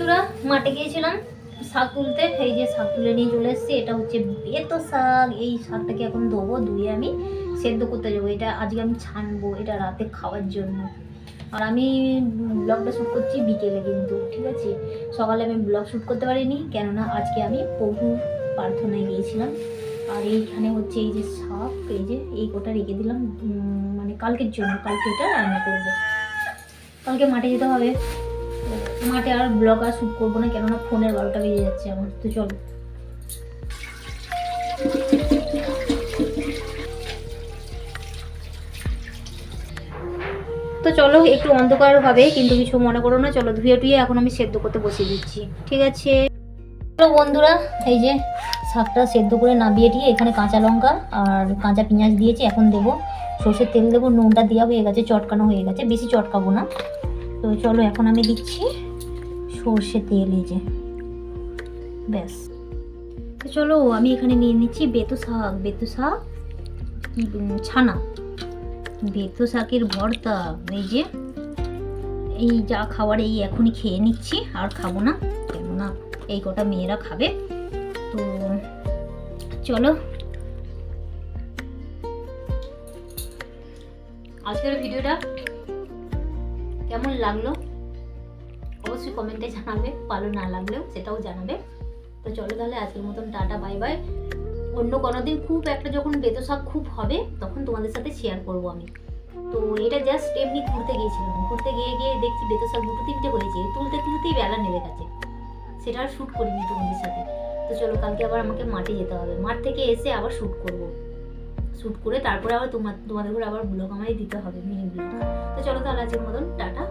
বন্ধুরা মাঠে গিয়েছিলাম, শাক তুলতে, এই যে শাক তুলে নিয়ে চলে এসেছি, এটা হচ্ছে বেতো শাক। এই শাকটাকে এখন দেবো ধুয়ে আমি সেদ্ধ করতে যাব। এটা আজকে আমি ছানবো, এটা রাতে খাওয়ার জন্য। আর আমি ব্লগটা শ্যুট করছি বিকেলে কিন্তু, ঠিক আছে? সকালে আমি ব্লগ শ্যুট করতে পারিনি, কেননা আজকে আমি প্রভু প্রার্থনায় গিয়েছিলাম। আর এইখানে হচ্ছে এই যে শাক, এই যে এই গোটা রেখে দিলাম মানে কালকের জন্য, কালকে এটা রান্না করব। কালকে মাঠে যেতে হবে। মাঠে আর ব্লগ আর শ্যুট করব না, কেননা ফোনের বারোটা বেজে যাচ্ছে আমার। তো চলো। তো চলো, একটু অন্ধকার হবে, কিন্তু কিছু মনে করো না। চলো, ধুয়ে টুয়ে এখন আমি সেদ্ধ করতে বসিয়ে দিচ্ছি। ঠিক আছে? বন্ধুরা, এই যে শাকটা সেদ্ধ করে নাবিয়ে দিয়ে এখানে কাঁচা লঙ্কা আর কাঁচা পেঁয়াজ দিয়েছি, এখন দেবো। সর্ষের তেল দেবো, নুনটা দেওয়া হয়ে গেছে, চটকানো হয়ে গেছে, বেশি চটকাবো না। তো চলো, এখন আমি দিচ্ছি সর্ষে তেল এই যে। ব্যাস। তো চলো, আমি এখানে নিয়ে নিচ্ছি বেতু শাক। বেতু শাক ছানা। বেতু শাকের ভর্তা। এই যে, এই যা খাবার এই এখনই খেয়ে নিচ্ছি, আর খাব না, কেননা এই কটা মেয়েরা খাবে। তো চলো। আজকের ভিডিওটা কেমন লাগল? অবশ্যই কমেন্টে জানাবে, ভালো না লাগলেও সেটাও জানাবে। তো চলো তাহলে আজকের মতন টাটা বাই বাই অন্য কোনো দিন খুব একটা যখন বেতো শাক খুব হবে, তখন তোমাদের সাথে শেয়ার করব আমি। তো এটা জাস্ট এমনি ঘুরতে গিয়েছিলাম। ঘুরতে গিয়ে গিয়ে দেখছি বেতো শাক দুটো তিনটে হয়েছে। তুলতে তুলতেই বেলা নেমে গেছে। সেটা আর শ্যুট করিনি তোমাদের সাথে। তো চলো কালকে আবার আমাকে মাঠে যেতে হবে। মাঠ থেকে এসে আবার শ্যুট করব। শ্যুট করে তারপরে আবার তোমার তোমাদের ঘরে আবার ব্লগ আমায় দিতে হবে মিনি ব্লগ তো চলো তাহলে আজকের মতন টাটা